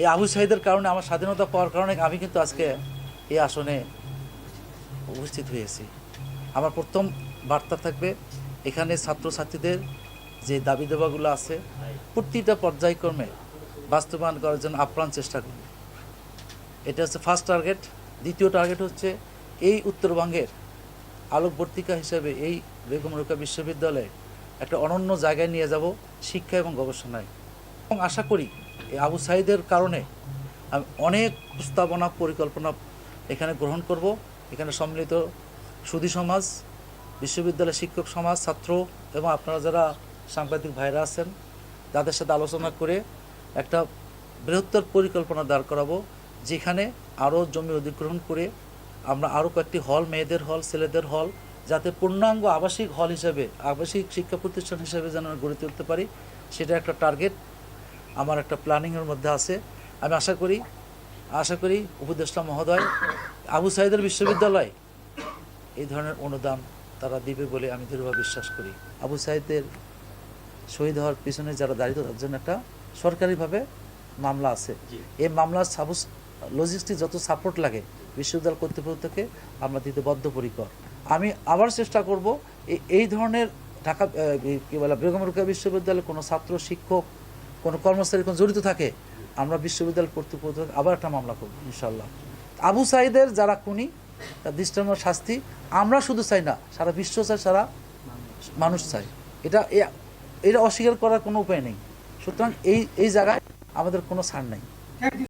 এই আবু সাহিদের কারণে, আমার স্বাধীনতা পাওয়ার কারণে আমি কিন্তু আজকে এই আসনে উপস্থিত হয়েছি। আমার প্রথম বার্তা থাকবে, এখানে ছাত্রছাত্রীদের যে দাবি দেওয়াগুলো আছে, প্রতিটা পর্যায়ক্রমে বাস্তবায়ন করার জন্য আপ্রাণ চেষ্টা করব এটা হচ্ছে ফার্স্ট টার্গেট দ্বিতীয় টার্গেট হচ্ছে এই উত্তরবঙ্গের আলোকবর্তিকা হিসেবে এই বেগম রোকা বিশ্ববিদ্যালয়ে একটা অনন্য জায়গায় নিয়ে যাব শিক্ষা এবং গবেষণায়। এবং আশা করি এই আবু সাইদের কারণে আমি অনেক প্রস্তাবনা, পরিকল্পনা এখানে গ্রহণ করব। এখানে সম্মিলিত সুধী সমাজ বিশ্ববিদ্যালয় শিক্ষক সমাজ, ছাত্র এবং আপনারা যারা সাংবাদিক ভাইরা আছেন, তাদের সাথে আলোচনা করে একটা বৃহত্তর পরিকল্পনা দাঁড় করাবো, যেখানে আরও জমি অধিগ্রহণ করে আমরা আরও কয়েকটি হল, মেয়েদের হল, ছেলেদের হল, যাতে পূর্ণাঙ্গ আবাসিক হল হিসেবে, আবাসিক শিক্ষা প্রতিষ্ঠান হিসেবে যেন গড়ে তুলতে পারি, সেটা একটা টার্গেট। আমার একটা প্ল্যানিংয়ের মধ্যে আছে। আমি আশা করি আশা করি উপদেষ্টা মহোদয় আবু সাইদের বিশ্ববিদ্যালয় এই ধরনের অনুদান তারা দিবে বলে আমি দৃঢ়ভাবে বিশ্বাস করি। আবু সাইদের শহীদ হওয়ার পিছনে যারা দাঁড়িয়ে তার জন্য একটা সরকারিভাবে মামলা আছে। এই মামলার সাবুস লজিস্টিক যত সাপোর্ট লাগে বিশ্ববিদ্যালয় কর্তৃপক্ষ থেকে আমরা দিতে বদ্ধপরিকর আমি আবার চেষ্টা করব এই- এই ধরনের ঢাকা কী বলে বেগম রোকেয়া বিশ্ববিদ্যালয়ের কোনো ছাত্র শিক্ষক কোনো কর্মচারী কোনো জড়িত থাকে, আমরা বিশ্ববিদ্যালয় কর্তৃপক্ষ আবার একটা মামলা করব ইনশাল্লাহ আবু সাইদের যারা খুনি, তার দৃষ্টান্ত শাস্তি আমরা শুধু চাই না, সারা বিশ্ব চাই, সারা মানুষ চাই। এটা এটা অস্বীকার করার কোনো উপায় নেই। সুতরাং এই এই জায়গায় আমাদের কোনো ছাড় নেই।